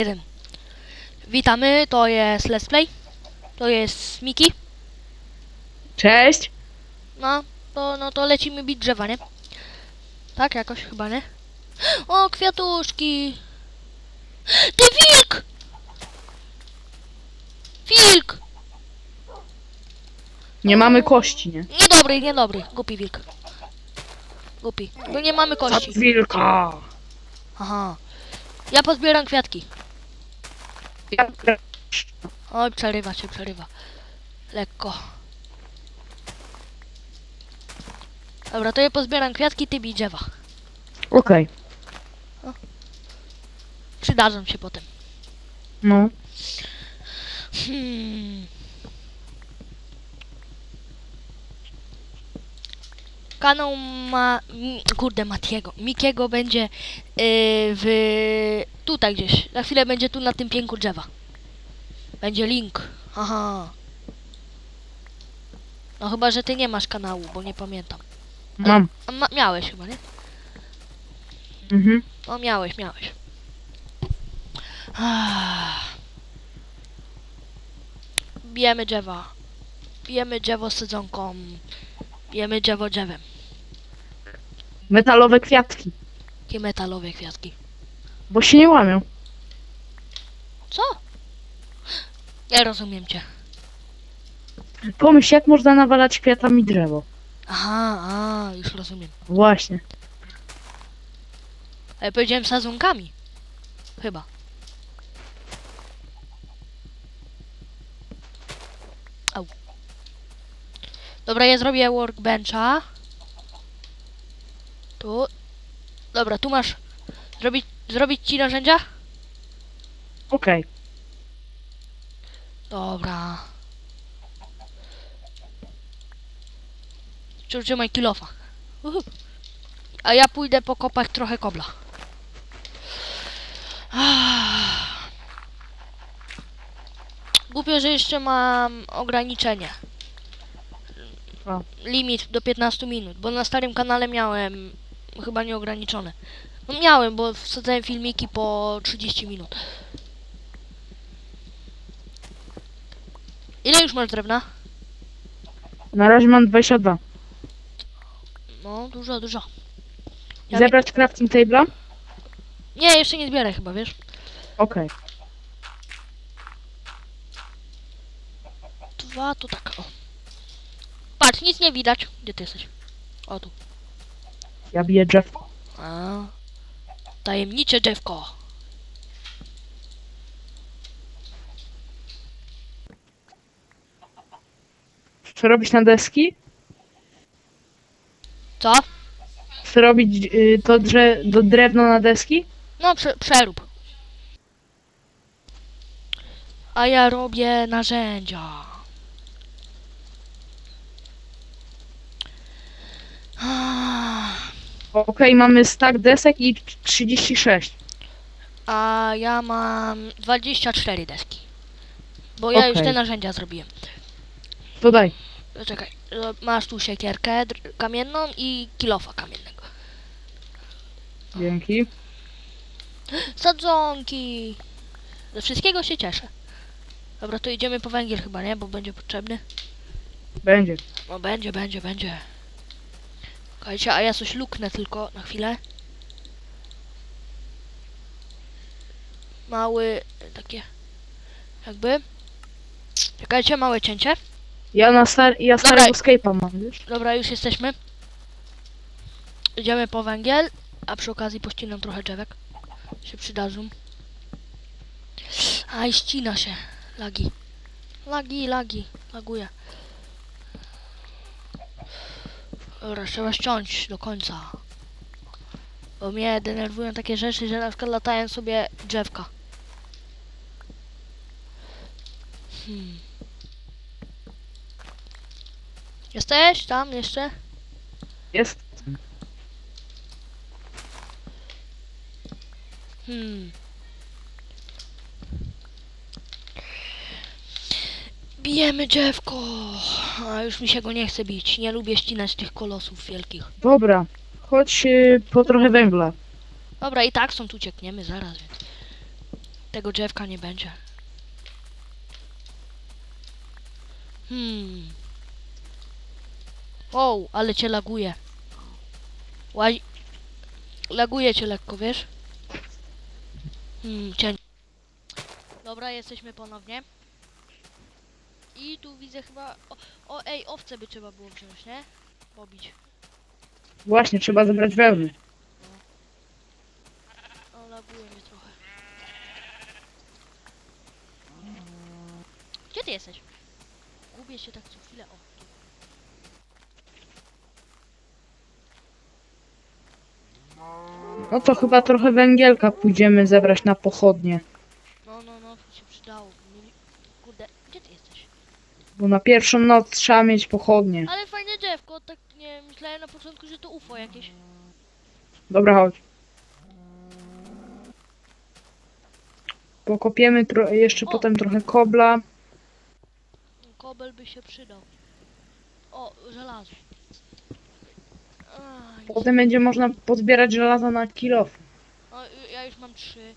Jeden. Witamy, to jest Let's Play. To jest Miki. Cześć! No, to, no to lecimy bić drzewa, nie? Tak, jakoś chyba, nie? O, kwiatuszki! Ty wilk! Wilk! Nie mamy kości, nie? Niedobry, niedobry. Głupi wilk. Głupi. Bo nie mamy kości. Zap wilka! Aha. Ja pozbieram kwiatki. Oj, przerywa się, przerywa. Lekko. Dobra, to ja pozbieram kwiatki, ty bij drzewa. Okej, Przydadzą się potem. no. Hmm. Kanał ma... Kurde, Matiego. Mikiego będzie yy, w... Tutaj gdzieś. Za chwilę będzie tu na tym pięku drzewa. Będzie link. Aha. No chyba, że ty nie masz kanału, bo nie pamiętam. Mam. A ma, miałeś chyba, nie? Mhm. No miałeś, miałeś. Bijemy drzewa. Bijemy drzewo sadzonką. Bijemy drzewo drzewem. Metalowe kwiatki. Jakie metalowe kwiatki. Bo się nie łamią. Co? Nie rozumiem cię. Pomyśl, jak można nawalać kwiatami drzewo. Aha, a, już rozumiem. Właśnie. Ale powiedziałem sadzonkami. Chyba. Dobra, ja zrobię workbencha. Tu. Dobra, tu masz. Zrobić, zrobić ci narzędzia? Okej. Dobra. Czy- Trzymaj kilofa. Uhu. A ja pójdę pokopać trochę kobla. Głupio, że jeszcze mam ograniczenie. Limit do 15 minut, bo na starym kanale miałem chyba nieograniczone. No miałem, bo wsadzałem filmiki po 30 minut. Ile już masz drewna? Na razie mam 22. No, dużo, dużo. Ja Zebrać crafting table'a? Nie, jeszcze nie zbieraj chyba, wiesz? Okej. Dwa, to tak, o. Patrz, nic nie widać. Gdzie ty jesteś? O, tu. Ja biję drzewko. A. Tajemnicze drzewko. Chcę robić na deski? Co? Chcę robić y, to drze do drewno na deski? No, prze przerób. A ja robię narzędzia. Okej, mamy stack desek i 36. A ja mam 24 deski. Bo ja już Okej. te narzędzia zrobiłem. To daj. Czekaj, no, masz tu siekierkę dr- kamienną i kilofa kamiennego. Dzięki. Sadzonki! Ze wszystkiego się cieszę. Dobra, to idziemy po węgiel chyba, nie? Bo będzie potrzebny. Będzie. No będzie, będzie, będzie. Słuchajcie, a ja coś luknę tylko na chwilę. Mały, takie, jakby. Czekajcie, małe cięcie. Ja na star ja Dobra. starego Skype'a mam, wiesz? Dobra, już jesteśmy. Idziemy po węgiel, a przy okazji pościnam trochę drzewek. Się przydadzą. Aj, ścina się. Lagi. Lagi, lagi. Laguje. Dobra, trzeba ściąć do końca. Bo mnie denerwują takie rzeczy, że na przykład latają sobie drzewka. Hmm. Jesteś tam jeszcze? Jest. Hmm. Bijemy drzewko. A już mi się go nie chce bić. Nie lubię ścinać tych kolosów wielkich. Dobra. Chodź y, po trochę węgla. Dobra, i tak stąd uciekniemy zaraz, więc. Tego drzewka nie będzie. Hmm. O, ale cię laguje. Łaj... Laguje cię lekko, wiesz? Hmm, cień. Dobra, jesteśmy ponownie. I tu widzę chyba... O, o ej, owce by trzeba było wziąć, nie? Pobić. Właśnie, trzeba zebrać wełny. O, laguje mnie trochę. Gdzie ty jesteś? Gubię się tak co chwilę. O, tu. No to chyba trochę węgielka pójdziemy zebrać na pochodnie. No, no, no, to się przydało. Mieli- Kurde, gdzie ty jesteś? Bo na pierwszą noc trzeba mieć pochodnie. Ale fajne drzewko, tak nie myślałem na początku, że to UFO jakieś. Dobra, chodź. Pokopiemy jeszcze O! potem trochę kobla. Kobel by się przydał. O, żelazo. Aj, Potem będzie można pozbierać żelazo na kilof. O, ja już mam trzy.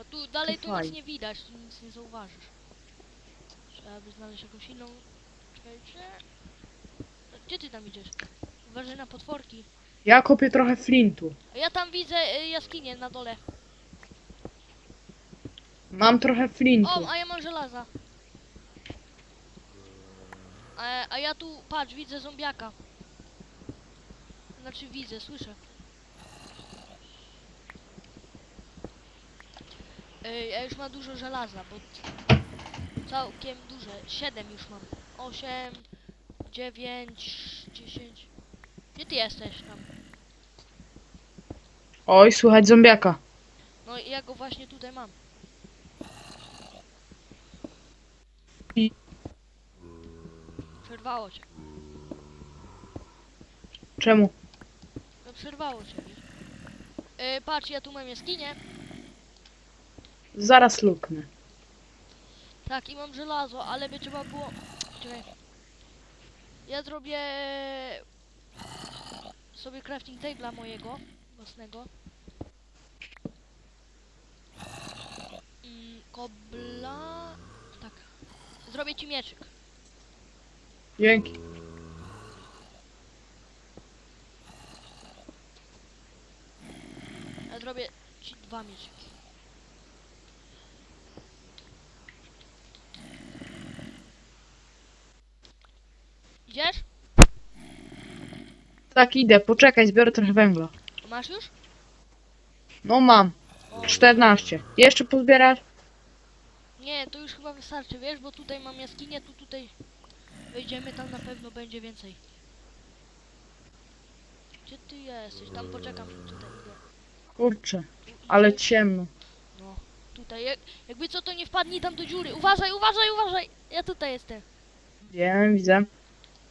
A tu dalej To tu nic nie widać, tu nic nie zauważysz. Trzeba by znaleźć jakąś inną. Czekajcie. A Gdzie ty tam idziesz? Uważaj na potworki. Ja kopię trochę flintu. Ja tam widzę y, jaskinię na dole. Mam trochę flintu. O, a ja mam żelaza. A, a ja tu, patrz, widzę zombiaka. Znaczy widzę, słyszę. Ej, ja już mam dużo żelaza, bo całkiem duże. Siedem już mam. Osiem, dziewięć, dziesięć. Gdzie ty jesteś tam? Oj, słychać zombiaka. No i ja go właśnie tutaj mam. I- Przerwało cię. Czemu? No przerwało cię. Yy, patrz, ja tu mam jaskinię. Zaraz luknę. Tak, i mam żelazo, ale by trzeba było... Czekaj. Ja zrobię... sobie crafting table'a mojego, własnego. Mm, kobla... Tak. Zrobię ci mieczyk. Dzięki. Ja zrobię ci dwa mieczyki. Idziesz? Tak idę, poczekaj, zbiorę trochę węgla. Masz już? No mam. O, 14. Jeszcze pozbierać? Nie, to już chyba wystarczy, wiesz, bo tutaj mam jaskinię, tu tutaj wejdziemy, tam na pewno będzie więcej. Gdzie ty jesteś? Tam poczekam, tutaj idę. Kurczę, ale ciemno. No, tutaj, jak, jakby co to nie wpadnij tam do dziury. Uważaj, uważaj, uważaj! Ja tutaj jestem. Wiem, widzę.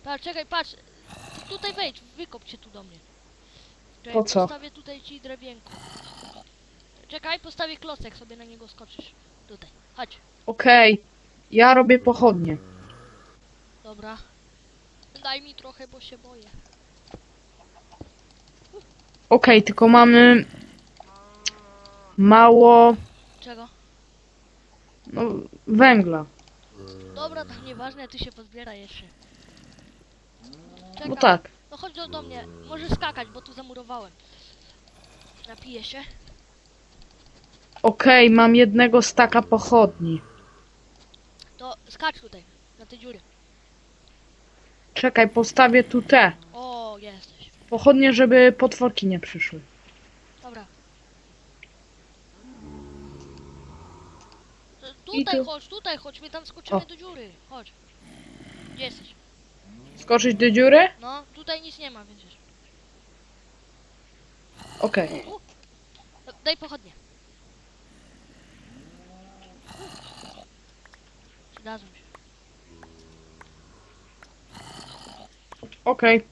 Patrz, czekaj, patrz. Tutaj wejdź, wykop się tu do mnie. Czekaj, Po co? Postawię tutaj ci drewienko. Czekaj, postawię klocek, sobie na niego skoczysz. Tutaj, chodź. Okej. Ja robię pochodnie. Dobra. Daj mi trochę, bo się boję. Okej, tylko mamy mało Czego? no, węgla. Dobra, to nieważne, ty się pozbiera jeszcze. Czekaj. No tak. No chodź do, do mnie. Możesz skakać, bo tu zamurowałem. Napiję się. Okej, mam jednego staka pochodni. To skacz tutaj, na te dziury. Czekaj, postawię tu te. O, jesteś. Pochodnie, żeby potworki nie przyszły. Dobra. To Tutaj tu- chodź, tutaj chodź, my tam skoczymy O. do dziury. Chodź. Gdzie jesteś? Skoczyć do dziury? No, tutaj nic nie ma, więc wiesz. Okej. U. Da- Daj pochodnie. Przydadzą się. Okej.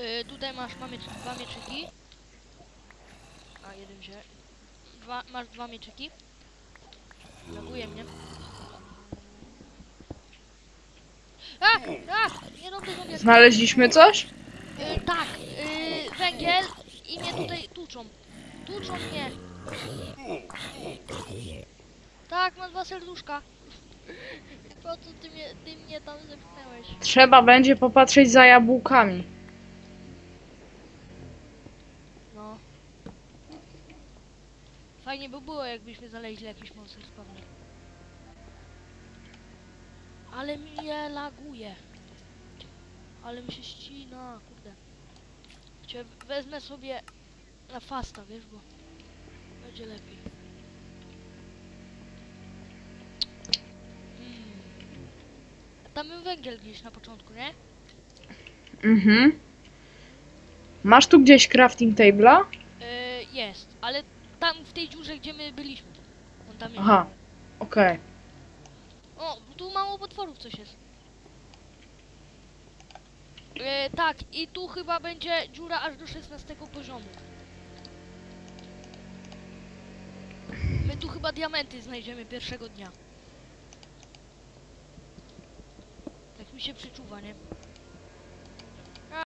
Y, tutaj masz, mamy dwa mieczyki. A, jeden się. Dwa, masz dwa mieczyki. Laguje mnie. A! A! Nie robię zombiaka. Znaleźliśmy coś? Y, tak, y, węgiel i mnie tutaj tłuczą. Tłuczą mnie. Tak, mam dwa serduszka. Po co ty mnie, ty mnie tam zepchnęłeś? Trzeba będzie popatrzeć za jabłkami. No. Fajnie by było, jakbyśmy znaleźli jakiś monster spawner. Ale mnie laguje. Ale mi się ścina, kurde. Cię wezmę sobie na fasta, wiesz, bo będzie lepiej. Hmm. Tam był węgiel gdzieś na początku, nie? Mhm. Masz tu gdzieś crafting table'a? E, jest, ale tam w tej dziurze, gdzie my byliśmy. On tam jest. Aha, okej. O, tu mało potworów coś jest. E, tak, i tu chyba będzie dziura aż do 16 poziomu. My tu chyba diamenty znajdziemy pierwszego dnia. Tak mi się przeczuwa, nie?